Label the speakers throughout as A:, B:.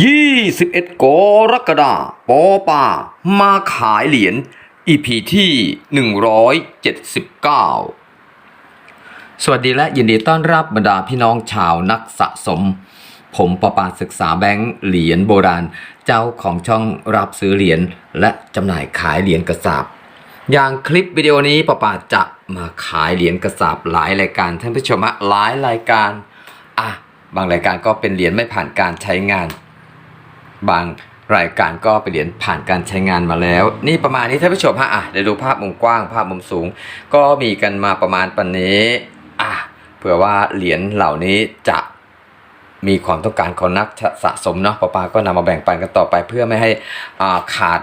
A: 21 กรกฎาปอป่า มาขายเหรียญ EP ที่ 179 สวัสดีและยินดีต้อนรับบรรดาพี่น้องชาวนักสะสม ผมประปาศึกษาแบงค์เหรียญโบราณ เจ้าของช่องรับซื้อเหรียญและจำหน่ายขายเหรียญกระสาบ อย่างคลิปวิดีโอนี้ประปาจะมาขายเหรียญกระสาบหลายรายการท่านผู้ชมหลายรายการ อะ บางรายการก็เป็นเหรียญไม่ผ่านการใช้งาน บางรายการก็เป็นเหรียญผ่านการใช้งานมาแล้ว นี่ประมาณนี้ท่านผู้ชมฮะอะเดี๋ยวดูภาพมุมกว้าง ภาพมุมสูง ก็มีกันมาประมาณปันนี้อะเผื่อว่าเหรียญเหล่านี้จะมีความต้องการของนักสะสมเนาะปาปาก็นำมาแบ่งปันกันต่อไปเพื่อไม่ให้อ่าขาด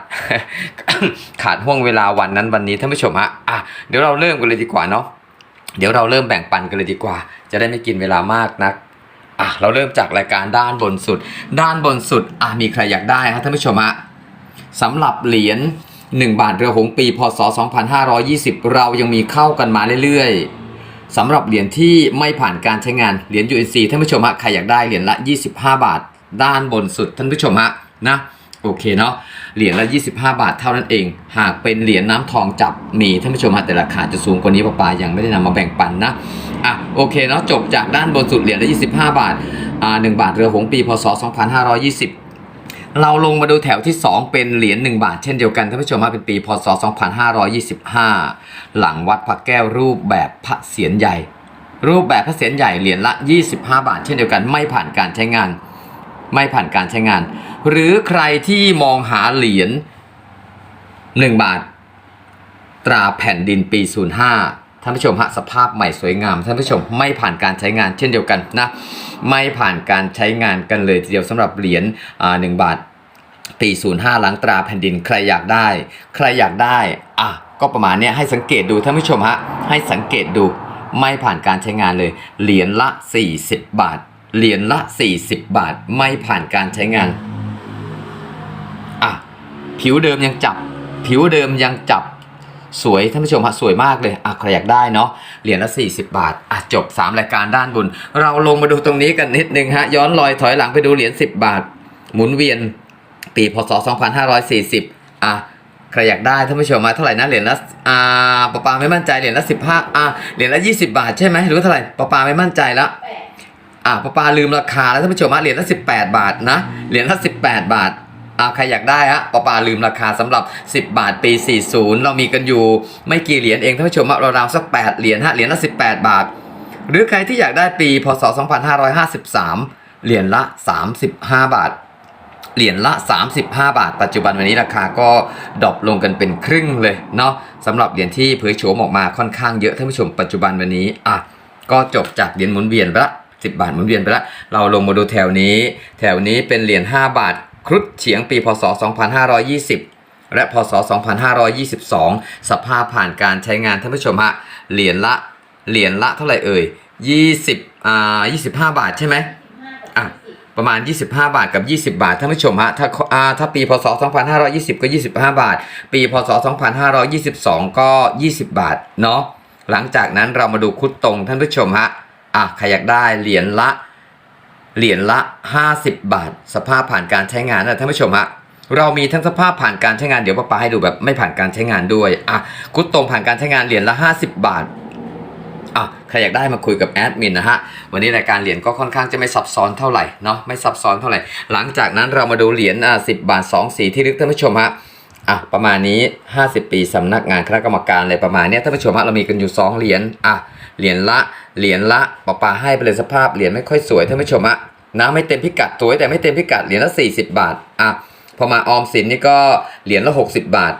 A: ขาดห่วงเวลาวันนั้นวันนี้ท่านผู้ชมฮะอะเดี๋ยวเราเริ่มกันเลยดีกว่าเนาะเดี๋ยวเราเริ่มแบ่งปันกันเลยดีกว่า จะได้ไม่กินเวลามากนัก อะเราเริ่มจากรายการด้านบนสุด ด้านบนสุดอะมีใครอยากได้ฮะท่านผู้ชมฮะสำหรับเหรียญ1 บาทเรือหงปีพศ 2520 เรายังมีเข้ากันมาเรื่อยๆสำหรับเหรียญที่ไม่ผ่านการใช้งานเหรียญ UNC ท่านผู้ชมฮะใครอยากได้เหรียญละ 25 บาท ด้านบนสุดท่านผู้ชมฮะนะ โอเคเนาะเหรียญละ 25 บาทเท่านั้นเอง หากเป็นเหรียญน้ำทองจับมีท่านผู้ชมฮะแต่ราคาจะสูงกว่านี้ปะปายังไม่ได้นำมาแบ่งปันนะอะโอเคเนาะจบจากด้านบนสุดเหรียญละ 25 บาทอ่า1บาทเรือหงปีพศ 2520เราลงมาดูแถวที่ 2 เป็นเหรียญ1บาทเช่นเดียวกันท่านผู้ชมว่าเป็นปีพศ 2525 หลังวัดพระแก้วรูปแบบพระเศียรใหญ่ รูปแบบพระเศียรใหญ่เหรียญละ 25 บาท เช่นเดียวกันไม่ผ่านการใช้งาน ไม่ผ่านการใช้งาน หรือใครที่มองหาเหรียญ1บาท ตราแผ่นดินปี 05ท่านผู้ชมฮะสภาพใหม่สวยงามท่านผู้ชมไม่ผ่านการใช้งาน เช่นเดียวกันนะไม่ผ่านการใช้งานกันเลยทีเดียวสำหรับเหรียญหนึ่งบาทปี 05 หลังตราแผ่นดินใครอยากได้ ใครอยากได้อะก็ประมาณนี้ให้สังเกตดูท่านผู้ชมฮะให้สังเกตดูไม่ผ่านการใช้งานเลย เหรียญละ 40 บาท เหรียญละ 40 บาทไม่ผ่านการใช้งาน อะ ผิวเดิมยังจับ ผิวเดิมยังจับสวยท่านผู้ชมฮะสวยมากเลยอะใครอยากได้เนาะเหรียญละ 40 บาทอะจบ 3 รายการด้านบน เราลงมาดูตรงนี้กันนิดนึงฮะ ย้อนรอยถอยหลังไปดูเหรียญ10 บาท หมุนเวียน ปีพศ 2540 อะใครอยากได้ท่านผู้ชมมาเท่าไหร่นะเหรียญละอ่าปะปาไม่มั่นใจเหรียญละ 15อะเหรียญละ 20 บาทใช่ไหมหรือว่าเท่าไหร่ปะปาไม่มั่นใจแล้ว อะปะปาลืมราคาแล้วท่านผู้ชมฮะเหรียญละ 18 บาทนะเหรียญละ 18 บาทอ่าใครอยากได้ฮะปะปาลืมราคาสำหรับ 10 บาทปี 40 เรามีกันอยู่ไม่กี่เหรียญเองท่านผู้ชมฮะราวๆสัก 8 เหรียญฮะเหรียญละ 18 บาท หรือใครที่อยากได้ปีพศ 2553 เหรียญละ 35 บาท เหรียญละ 35 บาท ปัจจุบันวันนี้ราคาก็ดรอปลงกันเป็นครึ่งเลยเนาะสำหรับเหรียญที่เผยโฉมออกมาค่อนข้างเยอะท่านผู้ชมปัจจุบันวันนี้อะก็จบจากเหรียญหมุนเวียนไปละ 10 บาทหมุนเวียนไปละเราลงมาดูแถวนี้ แถวนี้เป็นเหรียญ5บาท ครุฑเฉียงปีพศ 2520 และพศ 2522 สภาพผ่านการใช้งานท่านผู้ชมฮะเหรียญละเหรียญละเท่าไหร่เอ่ย20อ่า25 บาทใช่ไหมอะประมาณ 25 บาทกับ 20 บาทท่านผู้ชมฮะถ้าอ่าถ้าปีพศ 2520 ก็ 25 บาท ปีพศ 2522 ก็ 20 บาทเนาะหลังจากนั้นเรามาดูคุดตรงท่านผู้ชมฮะ อะใครอยากได้เหรียญละเหรียญละ 50 บาท สภาพผ่านการใช้งานนะท่านผู้ชมฮะเรามีทั้งสภาพผ่านการใช้งานเดี๋ยวป้าปาให้ดูแบบไม่ผ่านการใช้งานด้วยอะคุดตรงผ่านการใช้งานเหรียญละ 50 บาทอะใครอยากได้มาคุยกับแอดมินนะฮะวันนี้รายการเหรียญก็ค่อนข้างจะไม่ซับซ้อนเท่าไหร่เนาะไม่ซับซ้อนเท่าไหร่ หลังจากนั้นเรามาดูเหรียญอะสิบาท 2 สีที่ลึกท่านผู้ชมฮะอะประมาณนี้ 50 ปีสำนักงานคณะกรรมการอะไรประมาณเนี้ยท่านผู้ชมฮะเรามีกันอยู่ 2 เหรียญอะ เหรียญละ เหรียญละปะปาให้ไปเลยสภาพเหรียญไม่ค่อยสวยท่านผู้ชมฮะนะไม่เต็มพิกัดสวยแต่ไม่เต็มพิกัดเหรียญละ 40 บาทอะพอมาออมสินนี่ก็เหรียญละ 60 บาท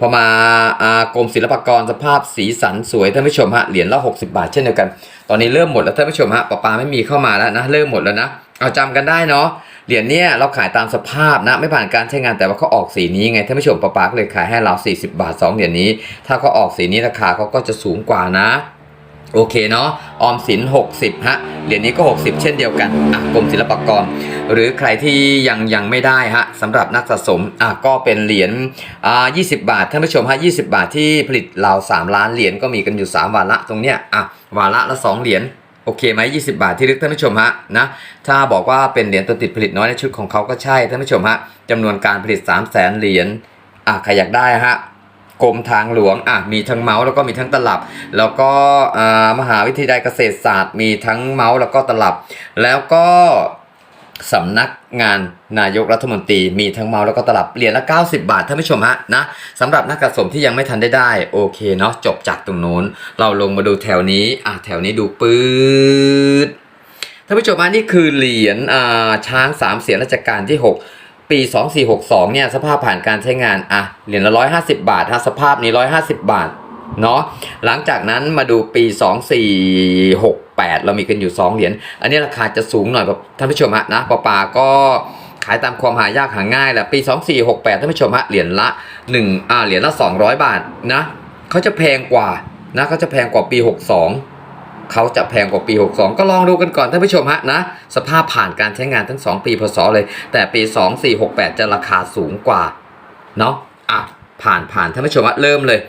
A: พอมาอากรมศิลปากรสภาพสีสันสวยท่านผู้ชมฮะเหรียญละ 60 บาท เช่นเดียวกัน ตอนนี้เริ่มหมดแล้วท่านผู้ชมฮะปะปาไม่มีเข้ามาแล้วนะเริ่มหมดแล้วนะเอาจำกันได้เนาะเหรียญเนี้ยเราขายตามสภาพนะไม่ผ่านการใช้งานแต่ว่าเขาออกสีนี้ไงท่านผู้ชมปะปาก็เลยขายให้เรา 40 บาท 2 เหรียญนี้ ถ้าเขาออกสีนี้ราคาเขาก็จะสูงกว่านะ โอเคเนาะออมสิน 60 ฮะ เหรียญนี้ก็ 60 เช่นเดียวกันอะกรมศิลปากร หรือใครที่ยังยังไม่ได้ฮะสำหรับนักสะสมอะก็เป็นเหรียญอ่า20 บาทท่านผู้ชมฮะ20 บาทที่ผลิตราว 3 ล้านเหรียญก็มีกันอยู่ 3 วาระตรงเนี้ยอะวาระละ 2 เหรียญโอเคไหม20 บาทที่ลึกท่านผู้ชมฮะนะถ้าบอกว่าเป็นเหรียญตัวติดผลิตน้อยในชุดของเขาก็ใช่ท่านผู้ชมฮะจำนวนการผลิต 3 0 0แสนเหรียญอะใครอยากได้ฮะ กรมทางหลวงอะมีทั้งเมาส์แล้วก็มีทั้งตลับ แล้วก็อ่ามหาวิทยาลัยเกษตรศาสตร์ มีทั้งเมาส์แล้วก็ตลับ แล้วก็สำนักงานนายกรัฐมนตรีมีทั้งเมาส์แล้วก็ตลับเหรียญละ 90 บาทท่านผู้ชมฮะนะสำหรับนักสะสมที่ยังไม่ทันได้ได้โอเคเนาะจบจากตรงโน้น เราลงมาดูแถวนี้อะแถวนี้ดูปื๊ดท่านผู้ชมฮะนี่คือเหรียญอ่าช้างสามเสียนรัชกาลที่ 6 ปี 2462 เนี่ยสภาพผ่านการใช้งานอะเหรียญละ 150 บาทฮะสภาพนี้ 150 บาทเนาะหลังจากนั้นมาดูปี 2468 เรามีกันอยู่ 2 เหรียญอันนี้ราคาจะสูงหน่อยแบบท่านผู้ชมฮะนะปอปาก็ขายตามความหายากหาง่ายแหละปี 2468 ท่านผู้ชมฮะเหรียญละ1อ่าเหรียญละ 200 บาทนะเขาจะแพงกว่านะเขาจะแพงกว่าปี 62 เขาจะแพงกว่าปี 62 ก็ลองดูกันก่อนท่านผู้ชมฮะนะ สภาพผ่านการใช้งานทั้ง 2 ปีพศเลย แต่ปี 2468 จะราคาสูงกว่า เนาะอะ ผ่านผ่านท่านผู้ชมฮะเริ่มเลย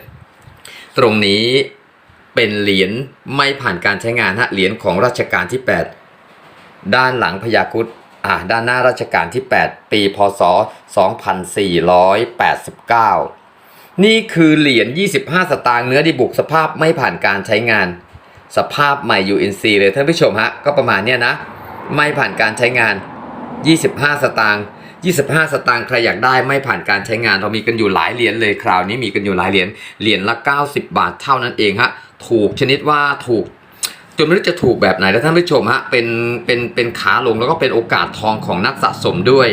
A: ตรงนี้เป็นเหรียญไม่ผ่านการใช้งานฮะเหรียญของรัชกาลที่ 8 ด้านหลังพญาคุดอะด้านหน้ารัชกาลที่ 8 ปีพศ 2489 นี่คือเหรียญ25 สตางค์เนื้อดีบุกสภาพไม่ผ่านการใช้งาน สภาพใหม่ UNC เลยท่านผู้ชมฮะก็ประมาณเนี้ยนะ ไม่ผ่านการใช้งาน 25 สตางค์25 สตางค์ใครอยากได้ไม่ผ่านการใช้งานเรามีกันอยู่หลายเหรียญเลยคราวนี้มีกันอยู่หลายเหรียญเหรียญละ 90 บาทเท่านั้นเองฮะถูกชนิดว่าถูกจนไม่รู้จะถูกแบบไหนแล้วท่านผู้ชมฮะเป็นเป็นเป็นขาลงแล้วก็เป็นโอกาสทองของนักสะสมด้วย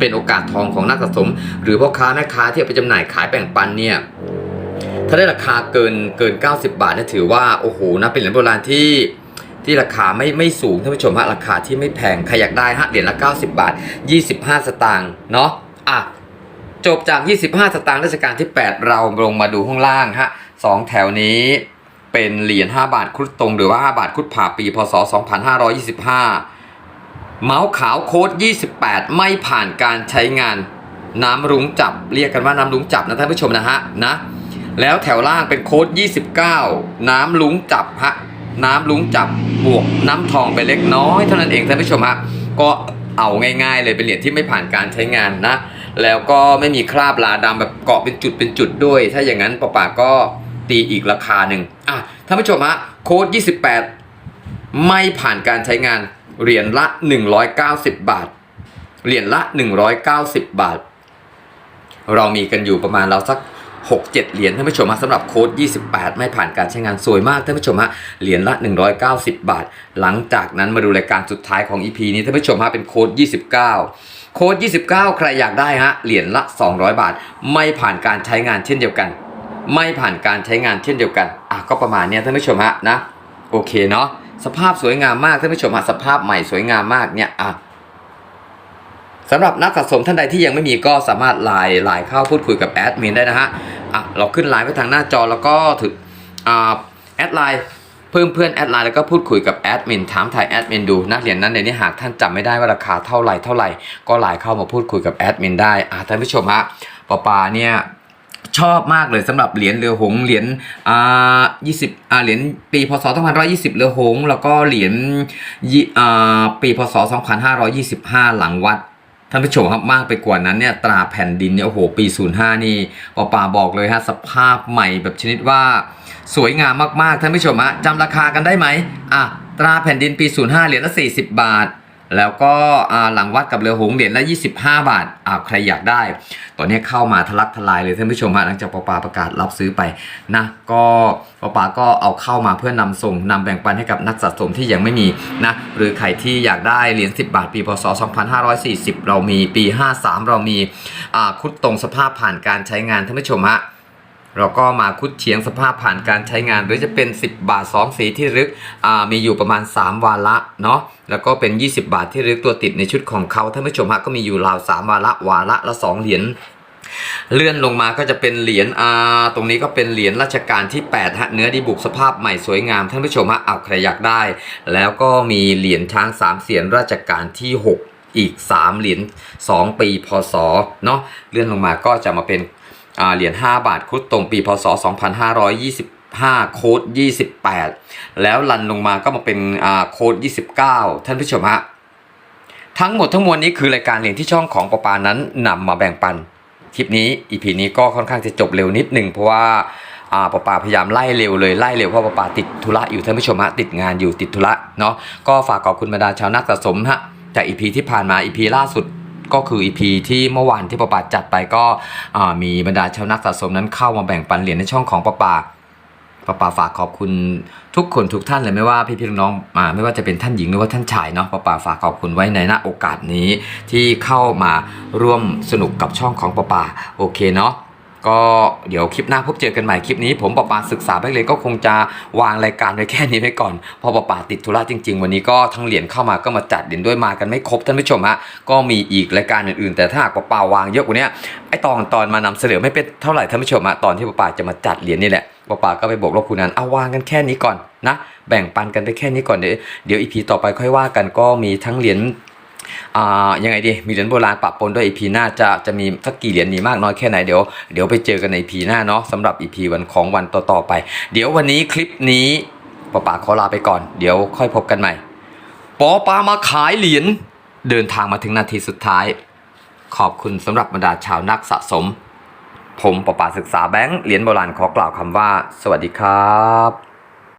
A: เป็นโอกาสทองของนักสะสม หรือพ่อค้าแม่ค้าที่เอาไปจำหน่ายขายแบ่งปันเนี่ย ถ้าได้ราคาเกินเกิน 90 บาทเนี่ยถือว่าโอ้โหนะเป็นเหรียญโบราณที่ที่ราคาไม่ไม่สูงท่านผู้ชมฮะราคาที่ไม่แพงใครอยากได้ฮะเหรียญละ 90 บาท 25 สตางค์เนาะอะจบจาก 25 สตางค์รัชกาลที่ 8 เราลงมาดูข้างล่างฮะสองแถวนี้เป็นเหรียญ5บาทครุฑตรงหรือว่า 5 บาทครุฑผ่าปีพศ 2525 เมาส์ขาวโค้ด 28 ไม่ผ่านการใช้งาน น้ำรุ้งจับเรียกกันว่าน้ำรุ้งจับนะท่านผู้ชมนะฮะนะ แล้วแถวล่างเป็นโค้ด 29 น้ำลุงจับฮะน้ำลุงจับบวกน้ำทองไปเล็กน้อยเท่านั้นเองท่านผู้ชมฮะก็เอาง่ายๆ เลยเป็นเหรียญที่ไม่ผ่านการใช้งานนะ แล้วก็ไม่มีคราบลาดำแบบเกาะเป็นจุดเป็นจุดด้วย ถ้าอย่างนั้นปะป่าก็ตีอีกราคาหนึ่งอะท่านผู้ชมฮะโค้ด 28 ไม่ผ่านการใช้งานเหรียญละ 190 บาทเหรียญละ 190 บาท เรามีกันอยู่ประมาณเราสัก 6 7 เหรียญท่านผู้ชมฮะสำหรับโค้ด 28 ไม่ผ่านการใช้งานสวยมากท่านผู้ชมฮะเหรียญละ 190 บาท หลังจากนั้นมาดูรายการสุดท้ายของ EP นี้ท่านผู้ชมฮะเป็นโค้ด 29 โค้ด 29 ใครอยากได้ฮะเหรียญละ 200 บาท ไม่ผ่านการใช้งานเช่นเดียวกัน ไม่ผ่านการใช้งานเช่นเดียวกันอะก็ประมาณเนี้ยท่านผู้ชมฮะนะโอเคเนาะสภาพสวยงามมากท่านผู้ชมฮะสภาพใหม่สวยงามมากเนี่ยอะ สำหรับนักสะสมท่านใดที่ยังไม่มีก็สามารถไลน์ไลน์เข้าพูดคุยกับแอดมินได้นะฮะอะเราขึ้นไลน์ไว้ทางหน้าจอแล้วก็ถึงอ่าแอดไลน์เพิ่มเพื่อนแอดไลน์แล้วก็พูดคุยกับแอดมินถามถ่ายแอดมินดูนักเหรียญนั้นในนี้หากท่านจำไม่ได้ว่าราคาเท่าไหร่เท่าไหร่ก็ไลน์เข้ามาพูดคุยกับแอดมินได้อะท่านผู้ชมฮะปอปาเนี่ยชอบมากเลยสำหรับเหรียญเรือหงส์เหรียญอ่า20อ่าเหรียญปีพศ2520เรือหงส์แล้วก็เหรียญยี่อ่าปีพศ2525หลังวัด ท่านผู้ชมครับมากไปกว่านั้นเนี่ยตราแผ่นดินเนี่ยโอ้โหปี 05 นี่ปอปาบอกเลยฮะสภาพใหม่แบบชนิดว่า สวยงามมากๆท่านผู้ชมฮะจำราคากันได้ไหมอะตราแผ่นดินปี 05 เหรียญละ 40 บาท แล้วก็หลังวัดกับเรือหงเหรียญละ25 บาทอ่าใครอยากได้ ตอนนี้เข้ามาทะลักทลายเลยท่านผู้ชมฮะหลังจากปปาประกาศรับซื้อไปนะก็ปปาก็เอาเข้ามาเพื่อนำส่งนำแบ่งปันให้กับนักสะสมที่ยังไม่มีนะหรือใครที่อยากได้เหรียญ10 บาทปีพศ 2540 เรามีปี 53 เรามีอ่าคุดตรงสภาพผ่านการใช้งานท่านผู้ชมฮะ เราก็มาคุดเฉียงสภาพผ่านการใช้งาน หรือจะเป็น 10 บาท 2 สีที่รึกมีอยู่ประมาณ 3 วาระเนาะแล้วก็เป็น 20 บาทที่รึกตัวติดในชุดของเขาท่านผู้ชมฮะก็มีอยู่ราว 3 วาระวาระละ 2 เหรียญเลื่อนลงมาก็จะเป็นเหรียญอาตรงนี้ก็เป็นเหรียญราชการที่8ฮะเนื้อดีบุกสภาพใหม่สวยงามท่านผู้ชมฮะเอาใครอยากได้ แล้วก็มีเหรียญช้างสามเสียนราชการที่ 6 อีก 3 เหรียญ2 ปีพศเนาะเลื่อนลงมาก็จะมาเป็น เหรียญ5บาทครุฑตรงปีพศ25 โค้ด 28 แล้วรันลงมาก็มาเป็นอ่าโค้ด 29 ท่านผู้ชมฮะทั้งหมดทั้งมวลนี้คือรายการเหรียนที่ช่องของปปานั้นนำมาแบ่งปัน คลิปนี้ EP นี้ก็ค่อนข้างจะจบเร็วนิดหนึ่งเพราะว่าอ่าปอปาพยายามไล่เร็วเลยไล่เร็วเพราะปอปาติดธุระอยู่ท่านผู้ชมฮะติดงานอยู่ติดธุระเนาะก็ฝากขอบคุณบรรดาชาวนักสะสมฮะจาก EP ที่ผ่านมา EP ล่าสุด ก็คือ EP ที่เมื่อวานที่ปอปาจัดไปก็มีบรรดาชาวนักสะสมนั้นเข้ามาแบ่งปันเหรียญในช่องของปอปาป้าป่าฝากขอบคุณทุกคนทุกท่านเลยไม่ว่าพี่พี่น้องๆมาไม่ว่าจะเป็นท่านหญิงหรือว่าท่านชายเนาะป้าป่าฝากขอบคุณไว้ในณโอกาสนี้ที่เข้ามาร่วมสนุกกับช่องของป้าป่าโอเคเนาะ ก็เดี๋ยวคลิปหน้าพบเจอกันใหม่คลิปนี้ ผมป้าป่าศึกษาไปเลยก็คงจะวางรายการไว้แค่นี้ไว้ก่อนพราะป้าป่าติดธุระจริง ๆ วันนี้ก็ทั้งเหรียญเข้ามาก็มาจัดเหรียญด้วยมากันไม่ครบท่านผู้ชมฮะก็มีอีกรายการอื่นๆ แต่ถ้าหากป้าป่าวางเยอะกว่านี้ไอตอนตอนมานำเสนอไม่เป็นเท่าไหร่ท่านผู้ชมฮะตอนที่ป้าป่าจะมาจัดเหรียญนี่แหละป้าป่าก็ไปบอกลบคุณนั้นเอาวางกันแค่นี้ก่อนนะแบ่งปันกันไปแค่นี้ก่อนเดี๋ยวเดี๋ยวอีพีต่อไปค่อยว่ากันก็มีทั้งเหรียญ ยังไงดี มีเหรียญโบราณปะปนด้วยอีพีหน้าจะจะมีสักกี่เหรียญมีมากน้อยแค่ไหนเดี๋ยวเดี๋ยวไปเจอกันในอีพีหน้าเนาะสำหรับอีพีวันของวันต่อๆไป เดี๋ยววันนี้คลิปนี้ป้าป่าขอลาไปก่อน เดี๋ยวค่อยพบกันใหม่ปอปามาขายเหรียญเดินทางมาถึงนาทีสุดท้าย ขอบคุณสำหรับบรรดาชาวนักสะสม ผมปอปาศึกษาแบงค์เหรียญโบราณขอกล่าวคำว่า สวัสดีครับ